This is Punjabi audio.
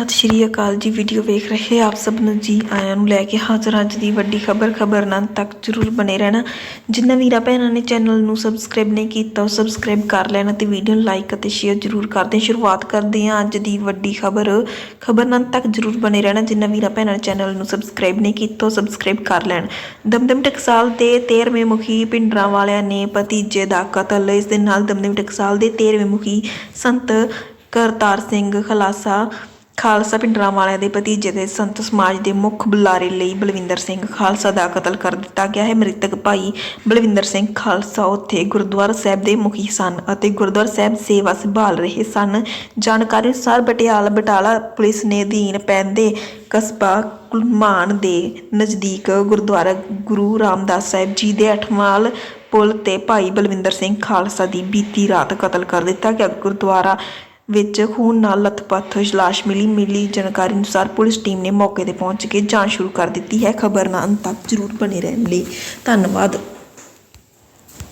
ਸਤਿ ਸ਼੍ਰੀ ਅਕਾਲ ਜੀ। ਵੀਡੀਓ ਵੇਖ ਰਹੇ ਆਪ ਸਭ ਨੂੰ ਜੀ ਆਇਆਂ ਨੂੰ ਲੈ ਕੇ ਹਾਜ਼ਰ ਅੱਜ ਦੀ ਵੱਡੀ ਖਬਰ। ਖਬਰ ਨਾਲ ਤੱਕ ਜਰੂਰ ਬਣੇ ਰਹਿਣਾ। ਜਿੰਨਾ ਵੀਰਾ ਭੈਣਾਂ ਨੇ ਚੈਨਲ ਨੂੰ ਸਬਸਕ੍ਰਾਈਬ ਨਹੀਂ ਕੀਤਾ, ਉਹ ਸਬਸਕ੍ਰਾਈਬ ਕਰ ਲੈਣਾ ਤੇ ਵੀਡੀਓ ਨੂੰ ਲਾਈਕ ਅਤੇ ਸ਼ੇਅਰ ਜਰੂਰ ਕਰਦੇ ਸ਼ੁਰੂਆਤ ਕਰਦੇ ਹਾਂ ਅੱਜ ਦੀ ਵੱਡੀ ਖਬਰ। ਖਬਰ ਨਾਲ ਤੱਕ ਜਰੂਰ ਬਣੇ ਰਹਿਣਾ। ਜਿੰਨਾ ਵੀਰਾਂ ਭੈਣਾਂ ਨੇ ਚੈਨਲ ਨੂੰ ਸਬਸਕ੍ਰਾਈਬ ਨਹੀਂ ਕੀਤਾ, ਉਹ ਸਬਸਕ੍ਰਾਈਬ ਕਰ ਲੈਣ। ਦਮਦਮ ਟਕਸਾਲ ਦੇ 13ਵੇਂ ਮੁਖੀ ਪਿੰਡਰਾਂ ਵਾਲਿਆਂ ਨੇ ਭਤੀਜੇ ਦਾ ਕਤਲ। ਇਸ ਦੇ ਨਾਲ ਦਮਦਮ ਟਕਸਾਲ ਦੇ 13ਵੇਂ ਮੁਖੀ ਸੰਤ ਕਰਤਾਰ ਸਿੰਘ ਖਲਾਸਾ ਖਾਲਸਾ ਪਿੰਡਰਾਂ ਵਾਲਿਆਂ ਦੇ ਭਤੀਜੇ ਦੇ ਸੰਤ ਸਮਾਜ ਦੇ ਮੁੱਖ ਬੁਲਾਰੇ ਲਈ ਬਲਵਿੰਦਰ ਸਿੰਘ ਖਾਲਸਾ ਦਾ ਕਤਲ ਕਰ ਦਿੱਤਾ ਗਿਆ ਹੈ। ਮ੍ਰਿਤਕ ਭਾਈ ਬਲਵਿੰਦਰ ਸਿੰਘ ਖਾਲਸਾ ਉੱਥੇ ਗੁਰਦੁਆਰਾ ਸਾਹਿਬ ਦੇ ਮੁਖੀ ਸਨ ਅਤੇ ਗੁਰਦੁਆਰਾ ਸਾਹਿਬ ਸੇਵਾ ਸੰਭਾਲ ਰਹੇ ਸਨ। ਜਾਣਕਾਰੀ ਅਨੁਸਾਰ ਬਟਿਆਲਾ, ਬਟਾਲਾ ਪੁਲਿਸ ਨੇ ਅਧੀਨ ਪੈਂਦੇ ਕਸਬਾ ਕੁਲਮਾਨ ਦੇ ਨਜ਼ਦੀਕ ਗੁਰਦੁਆਰਾ ਗੁਰੂ ਰਾਮਦਾਸ ਸਾਹਿਬ ਜੀ ਦੇ ਅਠਵਾਲ ਪੁਲ ਤੇ ਭਾਈ ਬਲਵਿੰਦਰ ਸਿੰਘ ਖਾਲਸਾ ਦੀ ਬੀਤੀ ਰਾਤ ਕਤਲ ਕਰ ਦਿੱਤਾ ਗਿਆ। ਗੁਰਦੁਆਰਾ ਵਿੱਚ ਖੂਨ ਨਾਲ ਲੱਥਪੱਥ ਲਾਸ਼ ਮਿਲੀ ਮਿਲੀ ਜਾਣਕਾਰੀ ਅਨੁਸਾਰ ਪੁਲਿਸ ਟੀਮ ਨੇ ਮੌਕੇ ਤੇ ਪਹੁੰਚ ਕੇ ਜਾਂਚ ਸ਼ੁਰੂ ਕਰ ਦਿੱਤੀ ਹੈ। ਖਬਰ ਨਾਲ ਅੰਤ ਤੱਕ ਜਰੂਰ ਬਣੇ ਰਹਿਣ ਲਈ ਧੰਨਵਾਦ।